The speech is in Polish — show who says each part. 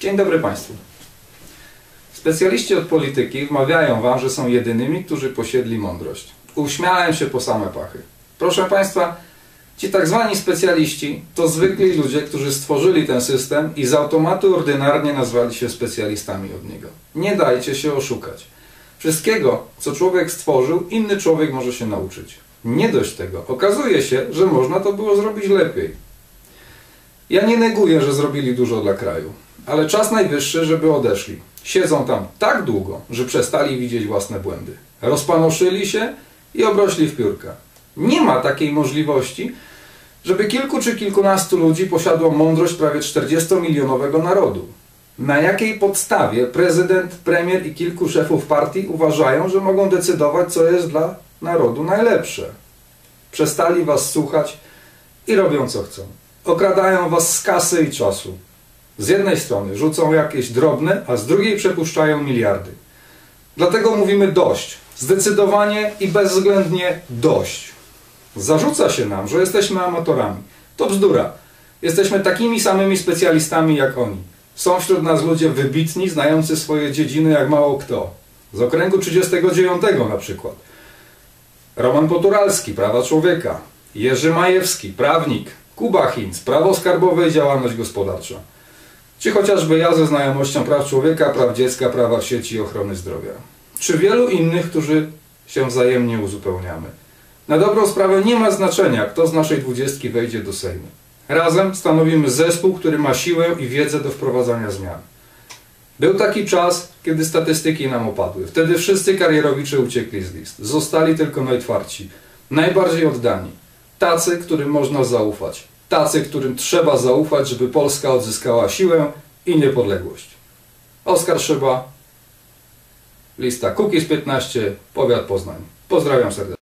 Speaker 1: Dzień dobry Państwu. Specjaliści od polityki wmawiają Wam, że są jedynymi, którzy posiedli mądrość. Uśmiałem się po same pachy. Proszę Państwa, ci tak zwani specjaliści to zwykli ludzie, którzy stworzyli ten system i z automatu ordynarnie nazwali się specjalistami od niego. Nie dajcie się oszukać. Wszystkiego, co człowiek stworzył, inny człowiek może się nauczyć. Nie dość tego. Okazuje się, że można to było zrobić lepiej. Ja nie neguję, że zrobili dużo dla kraju, ale czas najwyższy, żeby odeszli. Siedzą tam tak długo, że przestali widzieć własne błędy. Rozpanoszyli się i obrośli w piórka. Nie ma takiej możliwości, żeby kilku czy kilkunastu ludzi posiadło mądrość prawie 40-milionowego narodu. Na jakiej podstawie prezydent, premier i kilku szefów partii uważają, że mogą decydować, co jest dla narodu najlepsze? Przestali was słuchać i robią co chcą. Okradają was z kasy i czasu. Z jednej strony rzucą jakieś drobne, a z drugiej przepuszczają miliardy. Dlatego mówimy dość. Zdecydowanie i bezwzględnie dość. Zarzuca się nam, że jesteśmy amatorami. To bzdura. Jesteśmy takimi samymi specjalistami jak oni. Są wśród nas ludzie wybitni, znający swoje dziedziny jak mało kto. Z okręgu 39 na przykład. Roman Poturalski, prawa człowieka. Jerzy Majewski, prawnik. Kuba Hinz, prawo skarbowe i działalność gospodarcza. Czy chociażby ja ze znajomością praw człowieka, praw dziecka, prawa w sieci i ochrony zdrowia. Czy wielu innych, którzy się wzajemnie uzupełniamy. Na dobrą sprawę nie ma znaczenia, kto z naszej dwudziestki wejdzie do Sejmu. Razem stanowimy zespół, który ma siłę i wiedzę do wprowadzania zmian. Był taki czas, kiedy statystyki nam opadły. Wtedy wszyscy karierowicze uciekli z list. Zostali tylko najtwardsi, najbardziej oddani. Tacy, którym można zaufać. Tacy, którym trzeba zaufać, żeby Polska odzyskała siłę i niepodległość. Oskar Szyba, lista Kukiz 15, powiat Poznań. Pozdrawiam serdecznie.